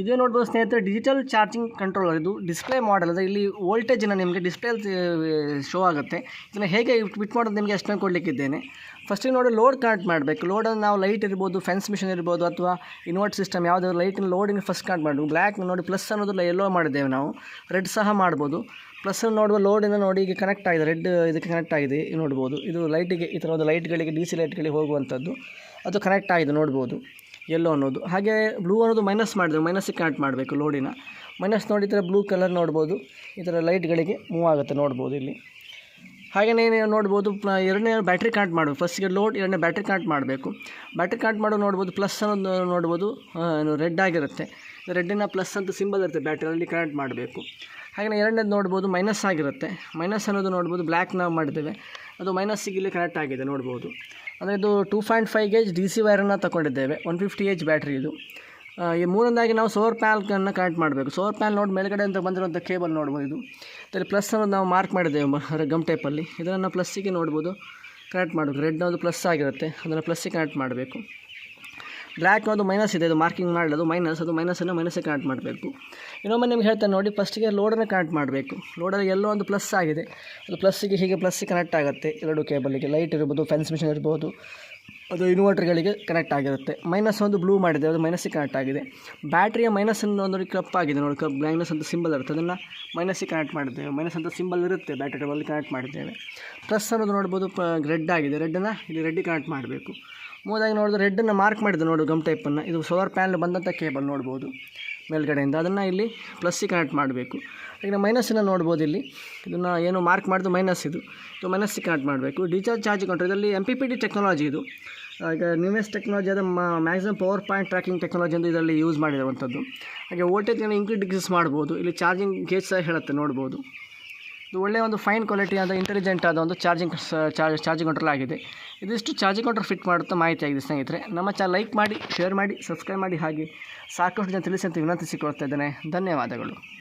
ಇದೇ ನೋಡ್ಬೋದು ಸ್ನೇಹಿತರೆ ಡಿಜಿಟಲ್ ಚಾರ್ಜಿಂಗ್ ಕಂಟ್ರೋಲರ್ ಇದು ಡಿಸ್ಪ್ಲೇ ಮಾಡಲ್ ಅದು ಇಲ್ಲಿ ವೋಲ್ಟೇಜನ್ನು ನಿಮಗೆ ಡಿಸ್ಪ್ಲೇ ಶೋ ಆಗುತ್ತೆ. ಇದನ್ನು ಹೇಗೆ ಬಿಟ್ ಮಾಡೋದು ನಿಮಗೆ ಅಷ್ಟನ್ನು ಕೊಡಲಿಕ್ಕಿದ್ದೇನೆ ಫಸ್ಟಿಗೆ ನೋಡಿ ಲೋಡ್ ಕನೆಕ್ಟ್ ಮಾಡಬೇಕು. ಲೋಡನ್ನು ನಾವು ಲೈಟ್ ಇರ್ಬೋದು ಫೆನ್ಸ್ ಮಿಷನ್ ಇರ್ಬೋದು, ಅಥವಾ ಇನ್ವರ್ಟ್ ಸಿಸ್ಟಮ್ ಯಾವುದಾದ್ರು ಲೈಟಿನ ಲೋಡಿಂಗ್ ಫಸ್ಟ್ ಕನೆಕ್ಟ್ ಮಾಡಬೇಕು. ಬ್ಲ್ಯಾಕ್ ನೋಡಿ ಪ್ಲಸ್ ಅನ್ನೋದು ಎಲ್ಲೋ ಮಾಡಿದ್ದೇವೆ ನಾವು. ರೆಡ್ ಸಹ ಮಾಡ್ಬೋದು. ಪ್ಲಸ್ ನೋಡುವ ಲೋಡಿನ ನೋಡಿ ಈಗ ಕನೆಕ್ಟ್ ಆಗಿದೆ. ರೆಡ್ ಇದಕ್ಕೆ ಕನೆಕ್ಟ್ ಆಗಿದೆ ನೋಡ್ಬೋದು. ಇದು ಲೈಟಿಗೆ ಈ ಥರ ಒಂದು ಲೈಟ್ಗಳಿಗೆ ಡಿ ಸಿ ಲೈಟ್ಗಳಿಗೆ ಹೋಗುವಂಥದ್ದು. ಅದು ಕನೆಕ್ಟ್ ಆಗಿದೆ ನೋಡ್ಬೋದು. ಎಲ್ಲೋ ಅನ್ನೋದು. ಹಾಗೆ ಬ್ಲೂ ಅನ್ನೋದು ಮೈನಸ್ ಮಾಡಿದೆ ಮೈನಸ್ಸಿಗೆ ಕನೆಕ್ಟ್ ಮಾಡಬೇಕು ಲೋಡಿನ ಮೈನಸ್ ನೋಡಿದರೆ ಬ್ಲೂ ಕಲರ್ ನೋಡ್ಬೋದು. ಈ ಥರ ಲೈಟ್ಗಳಿಗೆ ಮೂವ್ ಆಗುತ್ತೆ ನೋಡ್ಬೋದು ಇಲ್ಲಿ. ಹಾಗೆಯೇ ನೀವು ನೋಡ್ಬೋದು ಎರಡನೇ ಬ್ಯಾಟ್ರಿ ಕನೆಕ್ಟ್ ಮಾಡಬೇಕು. ಫಸ್ಟಿಗೆ ಲೋಡ್ ಎರಡನೇ ಬ್ಯಾಟ್ರಿ ಕನೆಕ್ಟ್ ಮಾಡಬೇಕು. ಬ್ಯಾಟ್ರಿ ಕನೆಕ್ಟ್ ಮಾಡೋ ನೋಡ್ಬೋದು ಪ್ಲಸ್ ಅನ್ನೋದು ನೋಡ್ಬೋದು ರೆಡ್ ಆಗಿರುತ್ತೆ. ರೆಡ್ಡಿನ ಪ್ಲಸ್ ಅಂತ ಸಿಂಬಲ್ ಇರುತ್ತೆ ಬ್ಯಾಟ್ರಿಯಲ್ಲಿ ಕನೆಕ್ಟ್ ಮಾಡಬೇಕು. ಹಾಗೆಯೇ ಎರಡನೇದು ನೋಡ್ಬೋದು ಮೈನಸ್ ಆಗಿರುತ್ತೆ. ಮೈನಸ್ ಅನ್ನೋದು ನೋಡ್ಬೋದು ಬ್ಲ್ಯಾಕ್ ನಾವು ಮಾಡಿದ್ದೇವೆ. ಅದು ಮೈನಸ್ಸಿಗೆ ಇಲ್ಲಿ ಕನೆಕ್ಟ್ ಆಗಿದೆ ನೋಡ್ಬೋದು. ಅಂದರೆ ಇದು two point five gauge D C ವೈರನ್ನು ತಗೊಂಡಿದ್ದೇವೆ ಒನ್ ಫಿಫ್ಟಿ ಏಜ್ ಬ್ಯಾಟ್ರಿ ಇದು. ಈ ಮೂರನೇದಾಗಿ ನಾವು ಸೋರ್ ಪ್ಯಾನ್ಗಳನ್ನು ಕನೆಕ್ಟ್ ಮಾಡಬೇಕು. ಸೋರ್ ಪ್ಯಾನಲ್ ನೋಡಿ ಮೇಲ್ಗಡೆ ಅಂತ ಬಂದಿರುವಂಥ ಕೇಬಲ್ ನೋಡ್ಬೋದು ಇದು. ಇದರಲ್ಲಿ ಪ್ಲಸ್ ಅನ್ನೋದು ನಾವು ಮಾರ್ಕ್ ಮಾಡಿದ್ದೇವೆ ಗಮ್ ಟೈಪಲ್ಲಿ ಇದನ್ನು ಪ್ಲಸ್ಸಿಗೆ ನೋಡ್ಬೋದು. ಕನೆಕ್ಟ್ ಮಾಡಬೇಕು. ರೆಡ್ ಒಂದು ಪ್ಲಸ್ ಆಗಿರುತ್ತೆ. ಅದನ್ನು ಪ್ಲಸ್ಸಿಗೆ ಕನೆಕ್ಟ್ ಮಾಡಬೇಕು. ಬ್ಲ್ಯಾಕ್ ಅದು ಮೈನಸ್ ಇದೆ, ಅದು ಮಾರ್ಕಿಂಗ್ ಮಾಡೋದು ಮೈನಸ್ ಅದು ಮೈನಸನ್ನು ಮೈನಸ್ಸೇ ಕನೆಕ್ಟ್ ಮಾಡಬೇಕು. ಇನ್ನೊಮ್ಮೆ ನಿಮ್ಗೆ ಹೇಳ್ತಾನೆ ನೋಡಿ ಫಸ್ಟಿಗೆ ಲೋಡನ್ನು ಕನೆಕ್ಟ್ ಮಾಡಬೇಕು. ಲೋಡಲ್ಲಿ ಎಲ್ಲೋ ಒಂದು ಪ್ಲಸ್ ಆಗಿದೆ. ಅದು ಪ್ಲಸ್ಸಿಗೆ ಹೀಗೆ ಪ್ಲಸ್ಸಿಗೆ ಕನೆಕ್ಟ್ ಆಗುತ್ತೆ. ಎರಡು ಕೇಬಲಿಗೆ ಲೈಟ್ ಇರ್ಬೋದು ಫೆನ್ಸ್ ಮಿಷನ್ ಇರ್ಬೋದು, ಅದು ಇನ್ವರ್ಟರ್ಗಳಿಗೆ ಕನೆಕ್ಟ್ ಆಗಿರುತ್ತೆ. ಮೈನಸ್ ಒಂದು ಬ್ಲೂ ಮಾಡಿದೆ, ಅದು ಮೈನಸ್ಸಿಗೆ ಕನೆಕ್ಟ್ ಆಗಿದೆ. ಬ್ಯಾಟ್ರಿಯ ಮೈನಸ್ ಒಂದು ಕಪ್ ಆಗಿದೆ ನೋಡಿ ಕಪ್ ಮೈನಸ್ ಅಂತ ಸಿಂಬಲ್ ಇರುತ್ತೆ. ಅದನ್ನು ಮೈನಸ್ಸಿಗೆ ಕನೆಕ್ಟ್ ಮಾಡಿದ್ದೇವೆ. ಮೈನಸ್ ಅಂತ ಸಿಂಬಲ್ ಇರುತ್ತೆ ಬ್ಯಾಟ್ರಿ ಟೇಬಲ್ ಕನೆಕ್ಟ್ ಮಾಡಿದ್ದೇವೆ. ಪ್ಲಸ್ ಅನ್ನೋದು ನೋಡ್ಬೋದು, ಪ ರೆಡ್ ಆಗಿದೆ. ರೆಡ್ಡನ್ನು ಇಲ್ಲಿ ರೆಡ್ಡಿಗೆ ಕನೆಕ್ಟ್ ಮಾಡಬೇಕು. ಮೂದಾಗಿ ನೋಡಿದ್ರೆ ರೆಡ್ಡನ್ನು ಮಾರ್ಕ್ ಮಾಡಿದೆ ನೋಡು ಗಮ್ ಟೈಪನ್ನು ಇದು ಸೋಲಾರ್ ಪ್ಯಾನಲ್ ಬಂದಂಥ ಕೇಬಲ್ ನೋಡ್ಬೋದು ಮೇಲ್ಗಡೆಯಿಂದ. ಅದನ್ನು ಇಲ್ಲಿ ಪ್ಲಸ್ಸಿಗೆ ಕನೆಕ್ಟ್ ಮಾಡಬೇಕು. ಈಗ ಮೈನಸ್ಸನ್ನು ನೋಡ್ಬೋದು ಇಲ್ಲಿ. ಇದನ್ನು ಏನು ಮಾರ್ಕ್ ಮಾಡಿದ್ದು ಮೈನಸ್ ಇದು. ಇದು ಮೈನಸ್ಸಿಗೆ ಕನೆಕ್ಟ್ ಮಾಡಬೇಕು. ಡಿಚಾರ್ಜ್ ಚಾರ್ಜ್ ಕಂಟ್ರೋಲ್ ಇದರಲ್ಲಿ M P P D technology ಇದು. ಈಗ ನ್ಯೂವೆಸ್ಟ್ ಟೆಕ್ನಾಲಜಿ ಅದು maximum power point tracking technology ಅಂತ ಇದರಲ್ಲಿ ಯೂಸ್ ಮಾಡಿರುವಂಥದ್ದು. ಹಾಗೆ ವೋಲ್ಟೇಜ್ನ ಇಂಕ್ರೀಸ್ ಡಿಕ್ರೀಸ್ ಮಾಡ್ಬೋದು. ಇಲ್ಲಿ ಚಾರ್ಜಿಂಗ್ ಕೇಸ್ ಸಹ ಹೇಳುತ್ತೆ, ನೋಡ್ಬೋದು. ಇದು ಒಳ್ಳೆಯ ಒಂದು ಫೈನ್ ಕ್ವಾಲಿಟಿ ಆದ ಇಂಟೆಲಿಜೆಂಟ್ ಆದ ಒಂದು ಚಾರ್ಜಿಂಗ್ ಚಾರ್ಜ್ ಚಾರ್ಜಿಂಗ್ ಕಂಟ್ರೋಲ್ ಆಗಿದೆ. ಇದಿಷ್ಟು ಚಾರ್ಜಿಂಗ್ ಕಂಟ್ರೋಲ್ ಫಿಟ್ ಮಾಡುತ್ತಾ ಮಾಹಿತಿ ಆಗಿದೆ ಸ್ನೇಹಿತರೆ. ನಮ್ಮ ಚಾನಲ್ ಲೈಕ್ ಮಾಡಿ ಶೇರ್ ಮಾಡಿ ಸಬ್ಸ್ಕ್ರೈಬ್ ಮಾಡಿ ಹಾಗೆ ಸಾಕಷ್ಟು ಜನ ತಿಳಿಸಿ ಅಂತ ವಿನಂತಿಸಿಕೊಳ್ತಾ ಇದ್ದೇನೆ. ಧನ್ಯವಾದಗಳು.